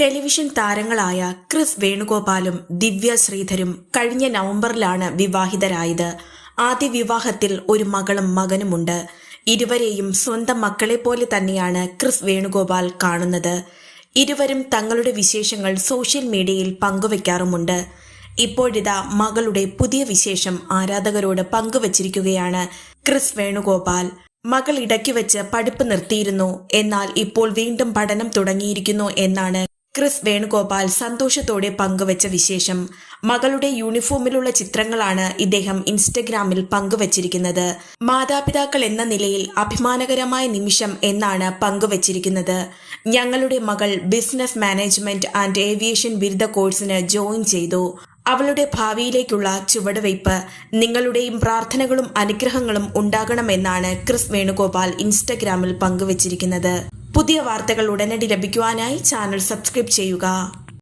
Television താരങ്ങളായ Chris വേണുഗോപാലും ദിവ്യ ശ്രീധരും കഴിഞ്ഞ നവംബറിലാണ് വിവാഹിതരായത്. ആദ്യ വിവാഹത്തിൽ ഒരു മകളും മകനുമുണ്ട്. ഇരുവരെയും സ്വന്തം മക്കളെ പോലെ തന്നെയാണ് ക്രിസ് വേണുഗോപാൽ കാണുന്നത്. ഇരുവരും തങ്ങളുടെ വിശേഷങ്ങൾ സോഷ്യൽ മീഡിയയിൽ പങ്കുവയ്ക്കാറുമുണ്ട് ഇപ്പോഴിതാ മകളുടെ പുതിയ വിശേഷം ആരാധകരോട് പങ്കുവച്ചിരിക്കുകയാണ് ക്രിസ് വേണുഗോപാൽ. മകൾ ഇടയ്ക്ക് വെച്ച് പഠിപ്പ് നിർത്തിയിരുന്നു. എന്നാൽ ഇപ്പോൾ വീണ്ടും പഠനം തുടങ്ങിയിരിക്കുന്നു എന്നാണ് ക്രിസ് വേണുഗോപാൽ സന്തോഷത്തോടെ പങ്കുവച്ച വിശേഷം. മകളുടെ യൂണിഫോമിലുള്ള ചിത്രങ്ങളാണ് ഇദ്ദേഹം ഇൻസ്റ്റഗ്രാമിൽ പങ്കുവച്ചിരിക്കുന്നത്. മാതാപിതാക്കൾ എന്ന നിലയിൽ അഭിമാനകരമായ നിമിഷം എന്നാണ് പങ്കുവച്ചിരിക്കുന്നത്. ഞങ്ങളുടെ മകൾ ബിസിനസ് മാനേജ്മെന്റ് ആൻഡ് ഏവിയേഷൻ ബിരുദ കോഴ്സിന് ജോയിൻ ചെയ്തു. അവളുടെ ഭാവിയിലേക്കുള്ള ചുവടുവയ്പ് നിങ്ങളുടെയും പ്രാർത്ഥനകളും അനുഗ്രഹങ്ങളും ഉണ്ടാകണമെന്നാണ് ക്രിസ് വേണുഗോപാൽ ഇൻസ്റ്റഗ്രാമിൽ പങ്കുവച്ചിരിക്കുന്നത്. പുതിയ വാർത്തകൾ ഉടനടി ലഭിക്കുവാനായി ചാനൽ സബ്സ്ക്രൈബ് ചെയ്യുക.